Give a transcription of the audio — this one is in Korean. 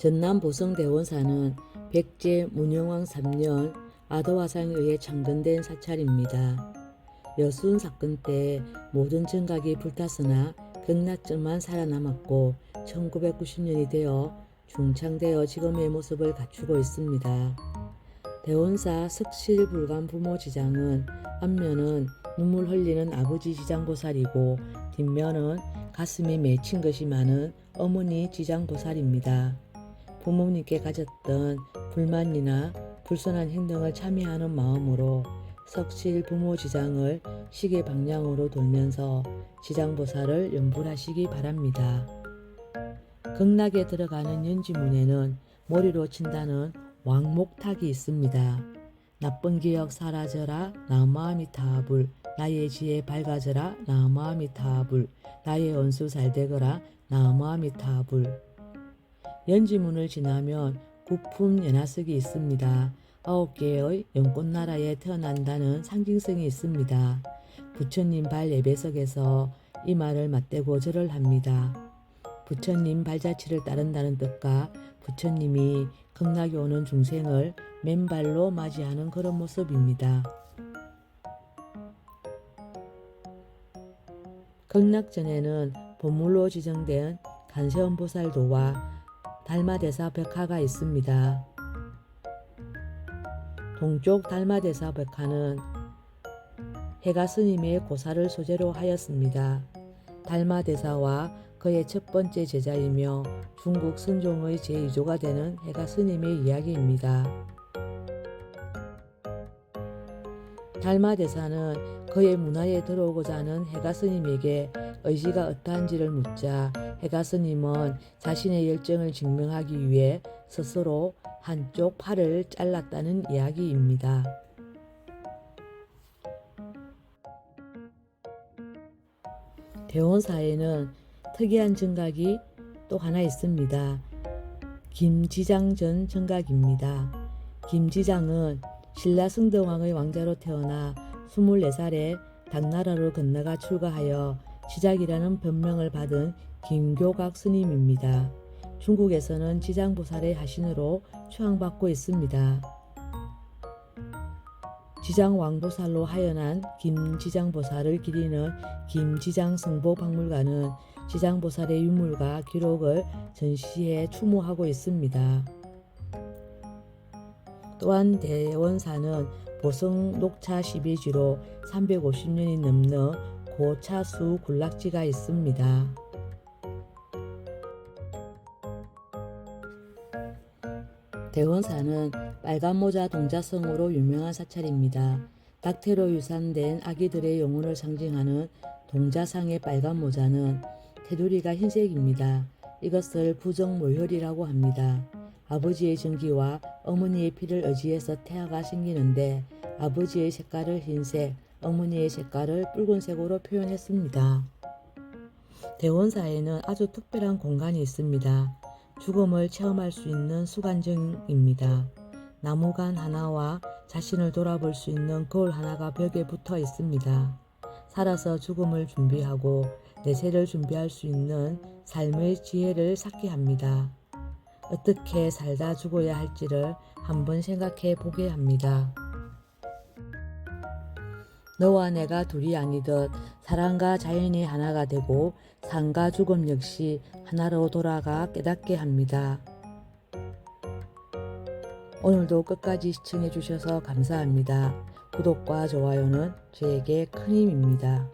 전남 보성대원사는 백제 문영왕 3년 아도화상에 의해 창건된 사찰입니다. 여순 사건 때 모든 정각이 불탔으나 극락절만 살아남았고 1990년이 되어 중창되어 지금의 모습을 갖추고 있습니다. 대원사 석실불감 부모 지장은 앞면은 눈물 흘리는 아버지 지장보살이고 뒷면은 가슴이 맺힌 것이 많은 어머니 지장보살입니다. 부모님께 가졌던 불만이나 불선한 행동을 참여하는 마음으로 석실 부모 지장을 시계 방향으로 돌면서 지장보살을 연불하시기 바랍니다. 극락에 들어가는 연지문에는 머리로 친다는 왕목탁이 있습니다. 나쁜 기억 사라져라 나마아미타불 나의 지혜 밝아져라 나마아미타불 나의 원수 잘되거라 나마아미타불 연지문을 지나면 구품 연하석이 있습니다. 아홉 개의 연꽃나라에 태어난다는 상징성이 있습니다. 부처님 발 예배석에서 이 말을 맞대고 절을 합니다. 부처님 발자취를 따른다는 뜻과 부처님이 극락에 오는 중생을 맨발로 맞이하는 그런 모습입니다. 극락 전에는 보물로 지정된 간세원보살도와 달마대사 벽화가 있습니다. 동쪽 달마대사 벽화는 해가 스님의 고사를 소재로 하였습니다. 달마대사와 그의 첫 번째 제자이며 중국 선종의 제2조가 되는 해가 스님의 이야기입니다. 달마대사는 그의 문화에 들어오고자 하는 해가 스님에게 의지가 어떠한지를 묻자 해가 스님은 자신의 열정을 증명하기 위해 스스로 한쪽 팔을 잘랐다는 이야기입니다. 대원사에는 특이한 정각이 또 하나 있습니다. 김지장 전 정각입니다. 김지장은 신라 승덕왕의 왕자로 태어나 24살에 당나라로 건너가 출가하여 지작이라는 변명을 받은 김교각 스님입니다. 중국에서는 지장보살의 하신으로 추앙받고 있습니다. 지장왕보살로 하연한 김지장보살을 기리는 김지장성보박물관은 지장보살의 유물과 기록을 전시해 추모하고 있습니다. 또한 대원사는 보성 녹차 12지로 350년이 넘는 고차수 군락지가 있습니다. 대원사는 빨간 모자 동자성으로 유명한 사찰입니다. 닥테로 유산된 아기들의 영혼을 상징하는 동자상의 빨간 모자는 테두리가 흰색입니다. 이것을 부정모혈이라고 합니다. 아버지의 전기와 어머니의 피를 의지해서 태아가 생기는데 아버지의 색깔을 흰색, 어머니의 색깔을 붉은색으로 표현했습니다. 대원사에는 아주 특별한 공간이 있습니다. 죽음을 체험할 수 있는 수간정입니다. 나무간 하나와 자신을 돌아볼 수 있는 거울 하나가 벽에 붙어 있습니다. 살아서 죽음을 준비하고 내세를 준비할 수 있는 삶의 지혜를 쌓게 합니다. 어떻게 살다 죽어야 할지를 한번 생각해 보게 합니다. 너와 내가 둘이 아니듯 사랑과 자연이 하나가 되고 삶과 죽음 역시 하나로 돌아가 깨닫게 합니다. 오늘도 끝까지 시청해 주셔서 감사합니다. 구독과 좋아요는 저에게 큰 힘입니다.